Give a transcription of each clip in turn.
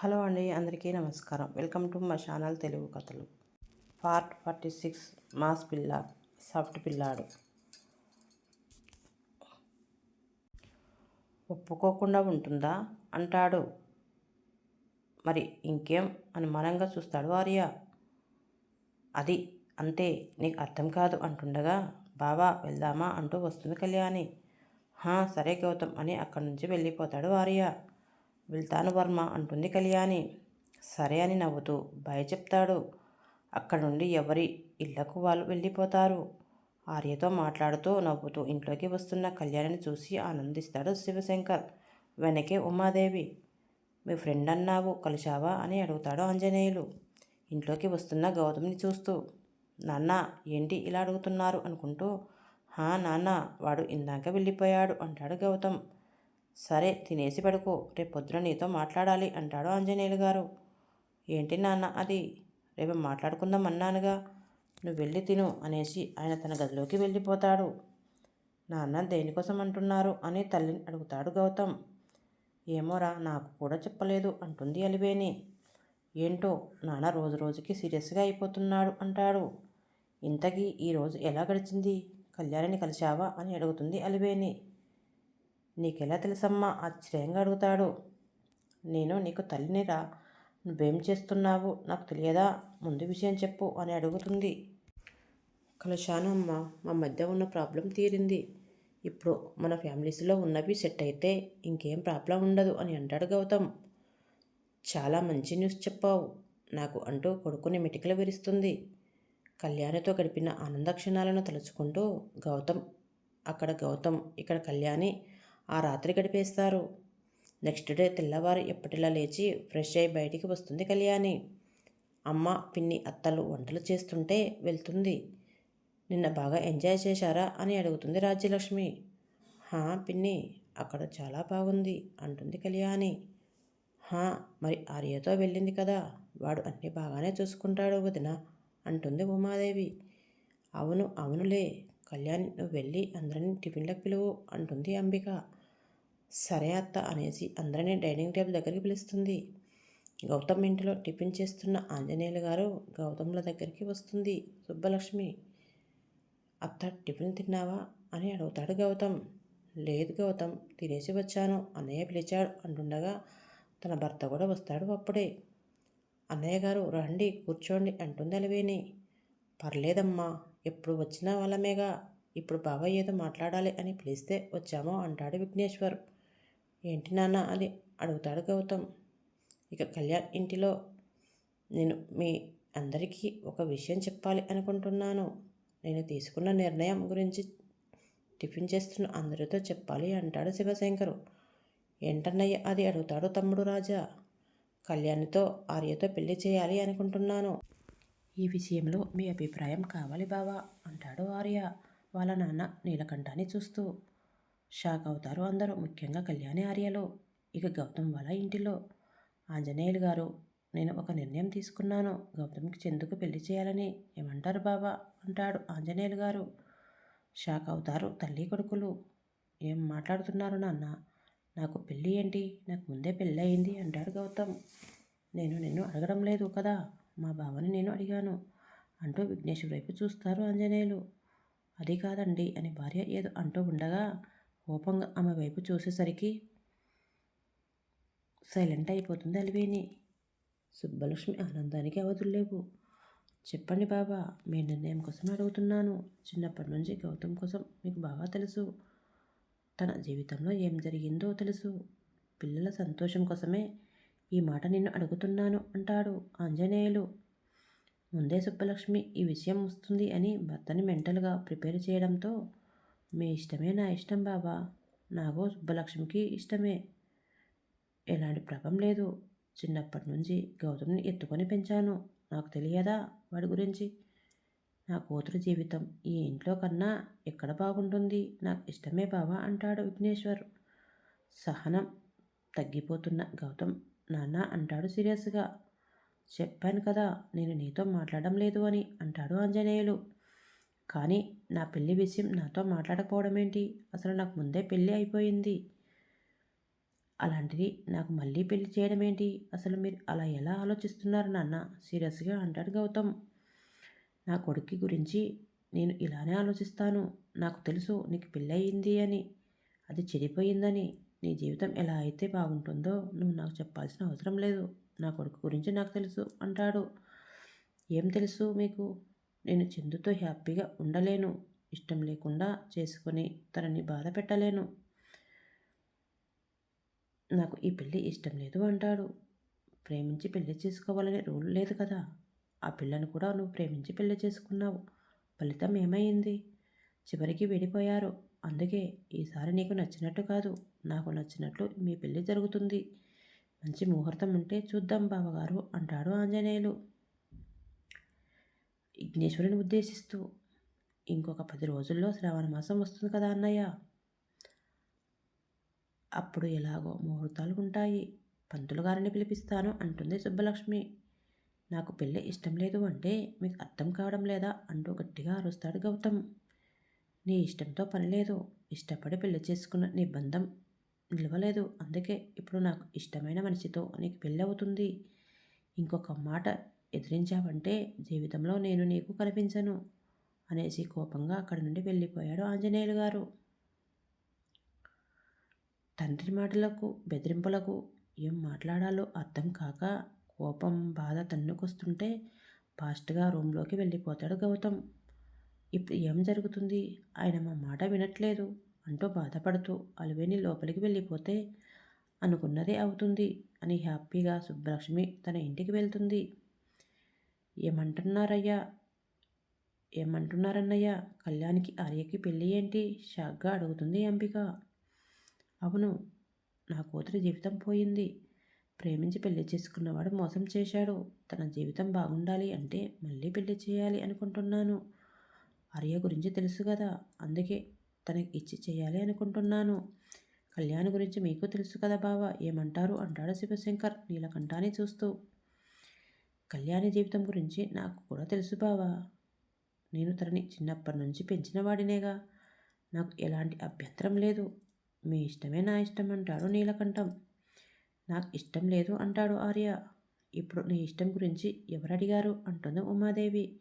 Hello అండి అందరికీ నమస్కారం. వెల్కమ్ టు మా ఛానల్ తెలుగు కథలు. పార్ట్ ఫార్టీ సిక్స్ మాస్ పిల్ల సాఫ్ట్ పిల్లాడు. ఒప్పుకోకుండా ఉంటుందా? అంటాడు. మరి ఇంకేం అనుమానంగా చూస్తాడు ఆర్య. అది అంతే నీకు అర్థం కాదు అంటుండగా బావా వెళ్దామా అంటూ వస్తుంది కళ్యాణి. హా సరే గౌతమ్ అని అక్కడి నుంచి వెళ్ళిపోతాడు ఆర్య. వెళ్తాను వర్మ అంటుంది కళ్యాణి. సరే అని నవ్వుతూ భయ చెప్తాడు. అక్కడ నుండి ఎవరి ఇళ్ళకు వాళ్ళు వెళ్ళిపోతారు? ఆర్యతో మాట్లాడుతూ నవ్వుతూ ఇంట్లోకి వస్తున్న కళ్యాణిని చూసి ఆనందిస్తాడు శివశంకర్. వెనకే ఉమాదేవి. మీ ఫ్రెండ్ అన్నావు కలిశావా? అని అడుగుతాడు ఆంజనేయులు. ఇంట్లోకి వస్తున్న గౌతమ్ని చూస్తూ నాన్న ఏంటి ఇలా అడుగుతున్నారు? అనుకుంటూ హా నాన్న వాడు ఇందాక వెళ్ళిపోయాడు అంటాడు గౌతమ్. సరే తినేసి పడుకో. రేపు పొద్దున నీతో మాట్లాడాలి అంటాడు ఆంజనేయులు గారు. ఏంటి నాన్న అది? రేపు మాట్లాడుకుందాం అన్నానుగా. నువ్వు వెళ్ళి తిను అనేసి ఆయన తన గదిలోకి వెళ్ళిపోతాడు. నాన్న దేనికోసం అంటున్నారు అని తల్లిని అడుగుతాడు గౌతమ్. ఏమోరా నాకు కూడా చెప్పలేదు అంటుంది అలివేని. ఏంటో నాన్న రోజు రోజుకి సీరియస్గా అయిపోతున్నాడు అంటాడు. ఇంతకీ ఈరోజు ఎలా గడిచింది? కళ్యాణిని కలిశావా అని అడుగుతుంది అలివేని. నీకెలా తెలుసమ్మా? ఆశ్చర్యంగా అడుగుతాడు. నేను నీకు తల్లినిరా. నువ్వేం చేస్తున్నావు? నాకు తెలియదా? ముందు విషయం చెప్పు అని అడుగుతుంది. కలిశాను అమ్మ మా మధ్య ఉన్న ప్రాబ్లం తీరింది. ఇప్పుడు మన ఫ్యామిలీస్లో ఉన్నవి సెట్ అయితే ఇంకేం ప్రాబ్లం ఉండదు అని అంటాడు గౌతమ్. చాలా మంచి న్యూస్ చెప్పావు. నాకు అంటూ కొడుకుని మెటికలు విరుస్తుంది. కళ్యాణితో గడిపిన ఆనంద క్షణాలను తలుచుకుంటూ గౌతమ్ అక్కడ గౌతమ్ ఇక్కడ కళ్యాణి ఆ రాత్రి గడిపేస్తారు. నెక్స్ట్ డే తెల్లవారు ఎప్పటిలా లేచి ఫ్రెష్ అయి బయటికి వస్తుంది కళ్యాణి. అమ్మ పిన్ని అత్తలు వంటలు చేస్తుంటే వెళ్తుంది. నిన్న బాగా ఎంజాయ్ చేశారా అని అడుగుతుంది రాజ్యలక్ష్మి. హా పిన్ని అక్కడ చాలా బాగుంది అంటుంది కళ్యాణి. హా మరి ఆర్యతో వెళ్ళింది కదా వాడు అన్నీ బాగానే చూసుకుంటాడు వదిన అంటుంది ఉమాదేవి. అవును అవునులే కళ్యాణి నువ్వు వెళ్ళి అందరినీ టిఫిన్లకు పిలువు అంటుంది అంబిక. సరే అత్త అనేసి అందరినీ డైనింగ్ టేబుల్ దగ్గరికి పిలుస్తుంది. గౌతమ్ ఇంటిలో టిఫిన్ చేస్తున్న ఆంజనేయులు గారు గౌతమ్ల దగ్గరికి వస్తుంది. సుబ్బలక్ష్మి అత్త టిఫిన్ తిన్నావా? అని అడుగుతాడు గౌతమ్. లేదు గౌతమ్ తినేసి వచ్చాను. అన్నయ్య పిలిచాడు అంటుండగా తన భర్త కూడా వస్తాడు అప్పుడే. అన్నయ్య గారు రండి కూర్చోండి అంటుంది అలివేని పర్లేదమ్మా ఎప్పుడు వచ్చినా వాళ్ళమేగా. ఇప్పుడు బాబాయ్ ఏదో మాట్లాడాలి అని పిలిస్తే వచ్చామో అంటాడు విఘ్నేశ్వర్. ఏంటి నాన్న? అని అడుగుతాడు గౌతమ్. ఇక కళ్యాణ్ ఇంటిలో నేను మీ అందరికీ ఒక విషయం చెప్పాలి అనుకుంటున్నాను. నేను తీసుకున్న నిర్ణయం గురించి టిఫిన్ చేస్తున్న అందరితో చెప్పాలి అంటాడు శివశంకరు. ఏంటన్నయ్య? అది అడుగుతాడు తమ్ముడు రాజా. కళ్యాణితో ఆర్యతో పెళ్ళి చేయాలి అనుకుంటున్నాను. ఈ విషయంలో మీ అభిప్రాయం కావాలి బావా అంటాడు ఆర్య. వాళ్ళ నాన్న నీలకంఠాన్ని చూస్తూ షాక్ అవుతారు అందరూ. ముఖ్యంగా కళ్యాణి ఆర్యలో ఇక గౌతమ్ వాళ్ళ ఇంటిలో. ఆంజనేయులు గారు నేను ఒక నిర్ణయం తీసుకున్నాను. గౌతమ్కి చెందుకు పెళ్ళి చేయాలని ఏమంటారు బాబా? అంటాడు ఆంజనేయులు గారు. షాక్ అవుతారు తల్లి కొడుకులు. ఏం మాట్లాడుతున్నారు నాన్న? నాకు పెళ్ళి ఏంటి? నాకు ముందే పెళ్ళి అయింది అంటాడు గౌతమ్. నేను నిన్ను అడగడం లేదు కదా? మా బావని నేను అడిగాను. అంటూ విఘ్నేశ్వర వైపు చూస్తారు ఆంజనేయులు. అది కాదండి అని భార్య ఏదో అంటూ ఉండగా కోపంగా ఆమె వైపు చూసేసరికి సైలెంట్ అయిపోతుంది అలివేని. సుబ్బలక్ష్మి ఆనందానికి అవధులేవు చెప్పండి బాబా మీ నిర్ణయం కోసం అడుగుతున్నాను. చిన్నప్పటి నుంచి గౌతమ్ కోసం మీకు బాగా తెలుసు. తన జీవితంలో ఏం జరిగిందో తెలుసు. పిల్లల సంతోషం కోసమే ఈ మాట నిన్ను అడుగుతున్నాను అంటాడు ఆంజనేయులు. ముందే సుబ్బలక్ష్మి ఈ విషయం వస్తుంది అని భర్తని మెంటల్గా ప్రిపేర్ చేయడంతో మీ ఇష్టమే నా ఇష్టం బాబా. నాకు సుబ్బలక్ష్మికి ఇష్టమే. ఎలాంటి ప్రభం లేదు. చిన్నప్పటి నుంచి గౌతమ్ని ఎత్తుకొని పెంచాను. నాకు తెలియదా వాడి గురించి? నా కూతురు జీవితం ఈ ఇంట్లో కన్నా ఎక్కడ బాగుంటుంది? నాకు ఇష్టమే బావా అంటాడు విఘ్నేశ్వర్. సహనం తగ్గిపోతున్న గౌతమ్ నాన్న అంటాడు సీరియస్గా. చెప్పాను కదా నేను నీతో మాట్లాడడం లేదు అని అంటాడు ఆంజనేయులు. కానీ నా పెళ్ళి విషయం నాతో మాట్లాడకపోవడం ఏంటి అసలు నాకు ముందే పెళ్ళి అయిపోయింది. అలాంటిది నాకు మళ్ళీ పెళ్ళి చేయడం ఏంటి అసలు మీరు అలా ఎలా ఆలోచిస్తున్నారు నాన్న? సీరియస్గా అంటాడు గౌతమ్. నా కొడుక్కి గురించి నేను ఇలానే ఆలోచిస్తాను. నాకు తెలుసు నీకు పెళ్ళయింది అని. అది చెడిపోయిందని. నీ జీవితం ఎలా అయితే బాగుంటుందో నువ్వు నాకు చెప్పాల్సిన అవసరం లేదు. నా కొడుకు గురించి నాకు తెలుసు అంటాడు. ఏం తెలుసు మీకు? నేను చందుతో హ్యాపీగా ఉండలేను. ఇష్టం లేకుండా చేసుకొని తనని బాధ పెట్టలేను. నాకు ఈ పెళ్ళి ఇష్టం లేదు అంటాడు. ప్రేమించి పెళ్ళి చేసుకోవాలనే రూల్ లేదు కదా. ఆ పిల్లను కూడా నువ్వు ప్రేమించి పెళ్ళి చేసుకున్నావు. ఫలితం ఏమైంది? చివరికి విడిపోయారు. అందుకే ఈసారి నీకు నచ్చినట్టు కాదు. నాకు నచ్చినట్లు మీ పెళ్ళి జరుగుతుంది. మంచి ముహూర్తం ఉంటే చూద్దాం బావగారు అంటాడు ఆంజనేయులు. విఘ్నేశ్వరుని ఉద్దేశిస్తూ ఇంకొక పది రోజుల్లో శ్రావణ మాసం వస్తుంది కదా అన్నయ్య. అప్పుడు ఎలాగో ముహూర్తాలు ఉంటాయి. పంతులు గారిని పిలిపిస్తాను అంటుంది సుబ్బలక్ష్మి. నాకు పెళ్ళి ఇష్టం లేదు అంటే మీకు అర్థం కావడం లేదా? అంటూ గట్టిగా అరుస్తాడు గౌతమ్. నీ ఇష్టంతో పని లేదు. ఇష్టపడి పెళ్ళి చేసుకున్న నీ బంధం నిలవలేదు. అందుకే ఇప్పుడు నాకు ఇష్టమైన మనిషితో నీకు పెళ్ళి అవుతుంది. ఇంకొక మాట ఎదిరించావంటే జీవితంలో నేను నీకు కనిపించను అనేసి కోపంగా అక్కడి నుండి వెళ్ళిపోయాడు ఆంజనేయులు గారు. తండ్రి మాటలకు బెదిరింపులకు ఏం మాట్లాడాలో అర్థం కాక కోపం బాధ తన్నుకొస్తుంటే ఫాస్ట్గా రూమ్లోకి వెళ్ళిపోతాడు గౌతమ్. ఇప్పుడు ఏం జరుగుతుంది? ఆయన మా మాట వినట్లేదు అంటూ బాధపడుతూ అలవేని లోపలికి వెళ్ళిపోతే అనుకున్నదే అవుతుంది అని హ్యాపీగా సుబ్బలక్ష్మి తన ఇంటికి వెళ్తుంది. ఏమంటున్నారయ్యా? ఏమంటున్నారన్నయ్య? కళ్యాణ్కి ఆర్యకి పెళ్ళి ఏంటి? షాక్గా అడుగుతుంది అంబిక. అవును నా కూతురి జీవితం పోయింది. ప్రేమించి పెళ్ళి చేసుకున్నవాడు మోసం చేశాడు. తన జీవితం బాగుండాలి అంటే మళ్ళీ పెళ్ళి చేయాలి అనుకుంటున్నాను. ఆర్య గురించి తెలుసు కదా అందుకే తనకి ఇచ్చి చేయాలి అనుకుంటున్నాను. కళ్యాణ్ గురించి మీకు తెలుసు కదా బావా ఏమంటారు? అంటాడు శివశంకర్ నీలకంఠాన్ని చూస్తూ. కళ్యాణి జీవితం గురించి నాకు కూడా తెలుసు బావా. నేను తనని చిన్నప్పటి నుంచి పెంచిన వాడినేగా. నాకు ఎలాంటి అభ్యంతరం లేదు. మీ ఇష్టమే నా ఇష్టం అంటాడు నీలకంఠం. నాకు ఇష్టం లేదు అంటాడు ఆర్య. ఇప్పుడు నీ ఇష్టం గురించి ఎవరు అడిగారు అంటుంది ఉమాదేవి.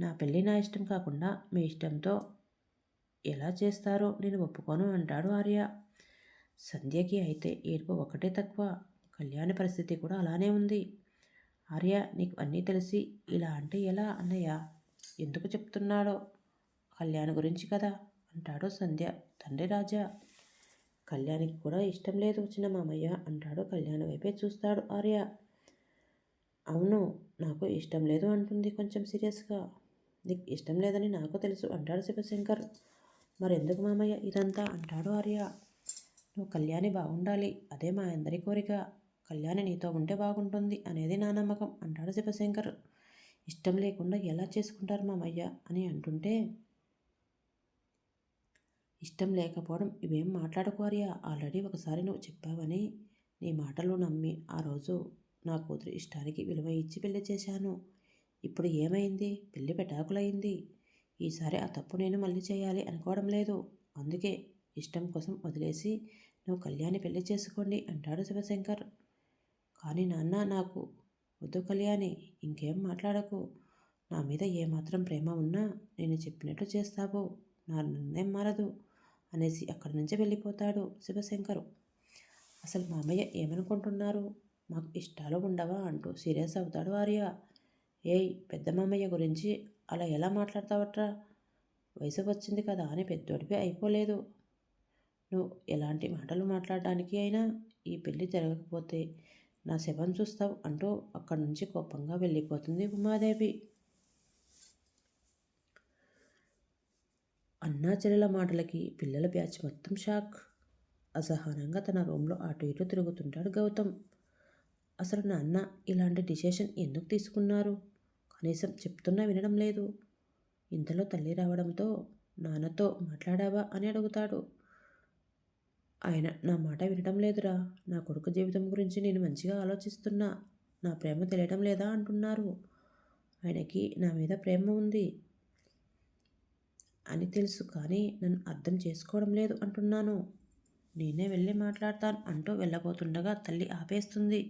నా పెళ్ళి నా ఇష్టం కాకుండా మీ ఇష్టంతో ఎలా చేస్తారో నేను ఒప్పుకోను అంటాడు ఆర్య. సంధ్యకి అయితే ఏడుపు ఒకటే తక్కువ. కళ్యాణ పరిస్థితి కూడా అలానే ఉంది. ఆర్య నీకు అన్నీ తెలిసి ఇలా అంటే ఎలా? అన్నయ్య ఎందుకు చెప్తున్నాడో? కళ్యాణ్ గురించి కదా అంటాడు సంధ్య. తండ్రి రాజా కళ్యాణికి కూడా ఇష్టం లేదు వచ్చిన మామయ్య అంటాడు కళ్యాణ్ వైపే చూస్తాడు ఆర్య. అవును నాకు ఇష్టం లేదు అంటుంది కొంచెం సీరియస్గా. నీకు ఇష్టం లేదని నాకు తెలుసు అంటాడు శివశంకర్. మరెందుకు మామయ్య ఇదంతా అంటాడు ఆర్య. నువ్వు కళ్యాణి బాగుండాలి అదే మా అందరి కోరిక. కళ్యాణి నీతో ఉంటే బాగుంటుంది అనేది నా నమ్మకం అంటాడు శివశంకర్. ఇష్టం లేకుండా ఎలా చేసుకుంటారు మామయ్య అని అంటుంటే ఇష్టం లేకపోవడం ఇవేం మాట్లాడుకోరియా ఆల్రెడీ ఒకసారి నువ్వు చెప్పావని నీ మాటలు నమ్మి ఆ రోజు నా కూతురు ఇష్టానికి విలువ ఇచ్చి పెళ్ళి చేశాను. ఇప్పుడు ఏమైంది? పెళ్ళి పెటాకులైంది. ఈసారి ఆ తప్పు నేను మళ్ళీ చేయాలి అనుకోవడం లేదు. అందుకే ఇష్టం కోసం వదిలేసి నువ్వు కళ్యాణి పెళ్ళి చేసుకోండి అంటాడు శివశంకర్. కానీ నాన్న నాకు వద్దు కళ్యాణి ఇంకేం మాట్లాడకు. నా మీద ఏమాత్రం ప్రేమ ఉన్నా నేను చెప్పినట్టు చేస్తావు నా నిర్ణయం మారదు అనేసి అక్కడి నుంచి వెళ్ళిపోతాడు శివశంకరు. అసలు మామయ్య ఏమనుకుంటున్నారు? మాకు ఇష్టాలు ఉండవా అంటూ సీరియస్ అవుతాడు ఆర్య. ఏయ్ పెద్ద మామయ్య గురించి అలా ఎలా మాట్లాడతావట్రా? వయసు వచ్చింది కదా అని పెద్దోడిపై అయిపోలేదు. నువ్వు ఎలాంటి మాటలు మాట్లాడడానికి అయినా ఈ పెళ్ళి జరగకపోతే నా శవం చూస్తావు అంటూ అక్కడి నుంచి కోపంగా వెళ్ళిపోతుంది ఉమాదేవి. అన్నాచెల్లెల మాటలకి పిల్లల బ్యాచ్ మొత్తం షాక్. అసహనంగా తన రూమ్లో అటు ఇటు తిరుగుతుంటాడు గౌతమ్. అసలు నాన్న ఇలాంటి డిసిషన్ ఎందుకు తీసుకున్నారు? కనీసం చెప్తున్నా వినడం లేదు. ఇంతలో తల్లి రావడంతో నాన్నతో మాట్లాడావా అని అడుగుతాడు. ఆయన నా మాట వినడం లేదురా. నా కొడుకు జీవితం గురించి నేను మంచిగా ఆలోచిస్తున్నా. నా ప్రేమ తెలియటం లేదా అంటున్నారు. ఆయనకి నా మీద ప్రేమ ఉంది అని తెలుసు కానీ నన్ను అర్థం చేసుకోవడం లేదు అంటున్నాను. నేనే వెళ్ళి మాట్లాడతాను అంటూ వెళ్ళబోతుండగా తల్లి ఆపేస్తుంది.